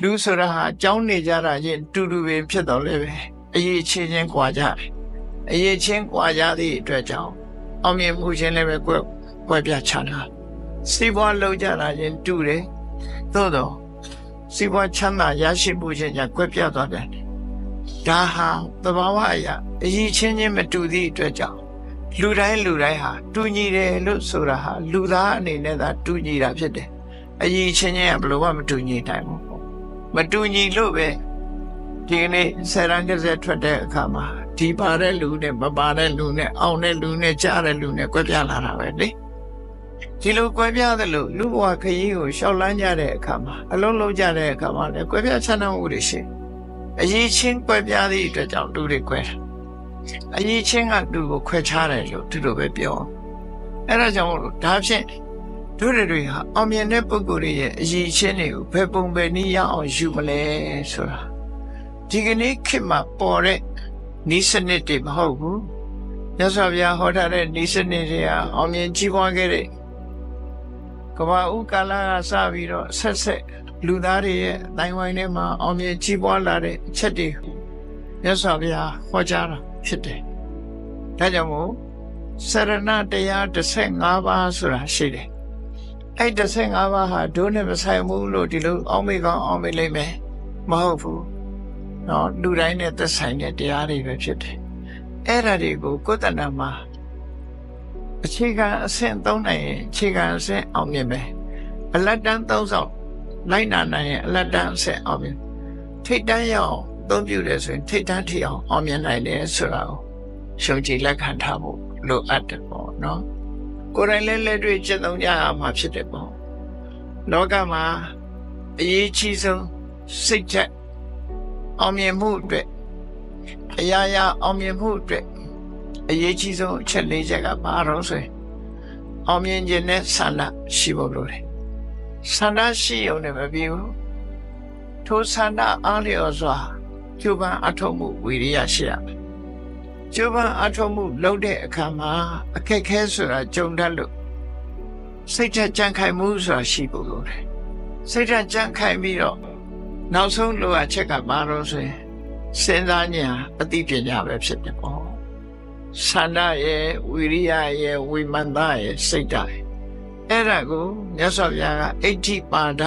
လူဆိုတာဟာကြောင်းနေကြတာချင်းတူတူပင်ဖြစ်တော်လဲပဲအရေးချင်းချင်းကြွာကြတယ်အရေးချင်းကြွာကြသည့်အတွက်ကြောင့်အောင်မြင်မှုချင်းလည်းပဲကွက်ကွက်ပြချတာစီးပွားလုံးကြတာချင်းတူတယ်သို့တော့စီးပွားချမ်းသာရရှိမှုချင်းညာကွက်ပြသွားတယ်ဒါဟာသဘာဝအရာအရေးချင်းချင်းမတူသည့်အတွက်ကြောင့်လူတိုင်းလူတိုင်းဟာတူညီတယ်လို့ဆိုတာဟာလူသားအနေနဲ့သာတူညီတာဖြစ်တယ်အရေးချင်းချင်းကဘယ်လိုမှမတူညီနိုင်ဘူး မတူညီလို့ပဲဒီကနေ့ဆယ်ရန်ကစက်ထွက်တဲ့အခါမှာဒီပါတဲ့လူနဲ့မပါတဲ့လူနဲ့အောင်တဲ့လူနဲ့ကြားတဲ့လူနဲ့ကွဲပြားလာတာပဲလေဒီလိုကွဲပြားသလိုလူဘဝခရီးကိုရှောက်လန်းကြတဲ့အခါမှာအလုံးလုံးကြတဲ့အခါမှာလည်းကွဲပြားချမ်းသာမှုတွေရှိအရေးချင်းကွဲပြားသည့်အတွက်ကြောင့်လူတွေကွဲတာအရေးချင်းကလူကိုခွဲခြားတယ်လို့သူတို့ပဲပြောအဲ့ဒါကြောင့်မို့လို့ဒါဖြင့် တို့တွေဟာအောင်မြင်တဲ့ပုဂ္ဂိုလ်တွေရဲ့အရေးချင်းတွေကိုဘယ်ပုံပဲနည်းရအောင်ယူမလဲဆိုတာဒီကနေ့ခေတ်မှာပေါ်တဲ့ဤစနစ်တွေမဟုတ်ဘူးမြတ်စွာဘုရားဟောထားတဲ့ဤစနစ်တွေဟာအောင်မြင်ကြီးပွားခဲ့တဲ့ကမ္ဘာဥကာလကစပြီးတော့ဆက်ဆက်လူသားတွေရဲ့အတိုင်းဝိုင်းထဲမှာအောင်မြင်ကြီးပွားလာတဲ့အချက်တွေမြတ်စွာဘုရားဟောကြားတာဖြစ်တယ်ဒါကြောင့်မို့စရဏတရား15ပါးဆိုတာရှိတယ် အဲ့35ပါးဟာဒိုးနဲ့မဆိုင်ဘူးလို့ဒီလိုအောင်းမေကောင်းအောင်းမေလိုက်မယ်မဟုတ်ဘူးနော်လူတိုင်းနဲ့သက်ဆိုင်တဲ့တရားတွေပဲဖြစ်တယ်အဲ့ဒါတွေကိုကိုယ်တဏ္ဍာမှာအခြေခံအဆင့်သုံးနိုင်ရင်အခြေခံအဆင့်အောင်မြင်မယ်အလတ်တန်းသုံးဆောင်လိုက်နာနိုင်ရင်အလတ်တန်းအဆင့်အောင်မြင်ထိတ်တန်းရအောင်သုံးပြတယ်ဆိုရင်ထိတ်တန်းထိအောင်အောင်မြင်နိုင်တယ်ဆိုတာကိုရှုံကြည်လက်ခံထားဖို့လိုအပ်တယ်ပေါ့နော် ကိုယ်တိုင်လည်းလက်တွေ့ကျင့်သုံးကြရမှာဖြစ်တယ်ပေါ့လောကမှာအရေးကြီးဆုံးစိတ်ချက်အောင်မြင်မှုအတွက်အရာရာအောင်မြင်မှုအတွက်အရေးကြီးဆုံးအချက်၄ချက်ကဘာတော့ဆိုရင်အောင်မြင်ခြင်းနဲ့ဆန္ဒရှိဖို့လိုတယ်ဆန္ဒရှိုံနဲ့မပြီးဘူးထိုဆန္ဒအားလျော်စွာကျိုးပန်းအထောက်မှုဝိရိယရှိရမယ် ကျိုးပန်းအထောက်မှုလုပ်တဲ့အခါမှာအခက်ခဲဆိုတာကြုံတတ်လို့စိတ်ဓာတ်ကြံ့ခိုင်မှုဆိုတာရှိဖို့လိုတယ်စိတ်ဓာတ်ကြံ့ခိုင်ပြီးတော့နောက်ဆုံးလိုအပ်ချက်ကဘာလို့ဆိုရင်စဉ်းစားဉာဏ်အသိပညာပဲဖြစ်တယ်ပေါ့ဆန္ဒရဲ့ဝိရိယရဲ့ဝိမန္တရဲ့စိတ်ဓာတ်ရဲ့အဲ့ဒါကိုမြတ်စွာဘုရားကအဋ္ဌိပါဒ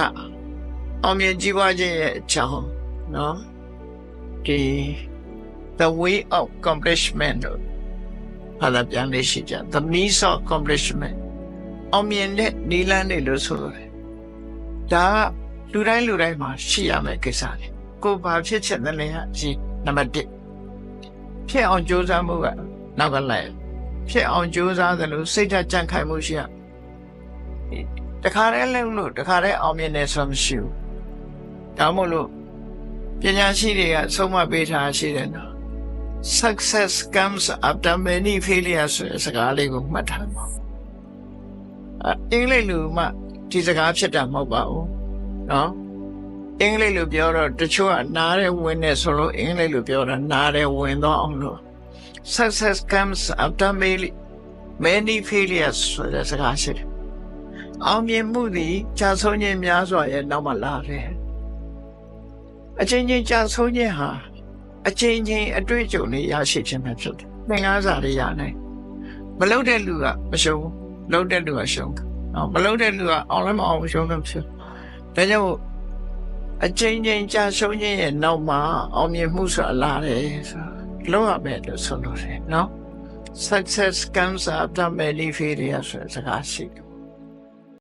အောင်မြင်ကြီးပွားခြင်းရဲ့အကြောင်းနော်ဒီ the way of accomplishment လို့ဟာလာပြန်လေးရှိကြ the means of accomplishment အောင်မြင်တဲ့နိလန်းတွေလို့ဆိုရတယ်ဒါကလူတိုင်းလူတိုင်းမှာရှိရမယ့်ကိစ္စတွေကိုယ်ဘာဖြစ်ချက်တယ်လဲအရင်နံပါတ်1ဖြစ်အောင်ကြိုးစားမှုကနောက်ကလိုက်ဖြစ်အောင်ကြိုးစားတယ်လို့စိတ်ဓာတ်ကြံ့ခိုင်မှုရှိရတခါတည်းလုံးလို့တခါတည်းအောင်မြင်တယ်ဆိုမှမရှိဘူးဒါမို့လို့ပညာရှိတွေကဆုံးမပေးထားရှိတယ်နော် success comes after many failures ဆိုတဲ့စကားလေးကိုမှတ်ထားပါအအင်္ဂလိပ်လိုမှဒီစကားဖြစ်တာမဟုတ်ပါဘူးနော်အင်္ဂလိပ်လိုပြောတော့တချို့ကနားရဲဝင်နေဆိုလို့အင်္ဂလိပ်လိုပြောတာနားရဲဝင်တော့အောင်လို့ success comes after many many failures ဆိုတဲ့စကားရှိတယ်အောင်မြင်မှုသည်ကြာဆုံးခြင်းများစွာရဲ့နောက်မှလာတယ်အချင်းချင်းကြာဆုံးခြင်းဟာ အချင်းချင်းအတွေ့အကြုံတွေရရှိခြင်းပဲဖြစ်တယ်။သင်ခန်းစာတွေရနိုင်။မလုပ်တဲ့လူကမရှုံးဘူး။လုပ်တဲ့လူကရှုံးတယ်။နော်မလုပ်တဲ့လူကအောင်လည်းမအောင်ရှုံးတယ်ဖြစ်။ဒါကြောင့်မို့အချင်းချင်းကြာရှုံးခြင်းရဲ့နောက်မှာအောင်မြင်မှုဆိုတာလာတယ်ဆိုတာလုံးဝပဲလို့ဆိုလို့ရတယ်နော်။ Success comes after many failures ဆိုတဲ့စကားရှိတယ်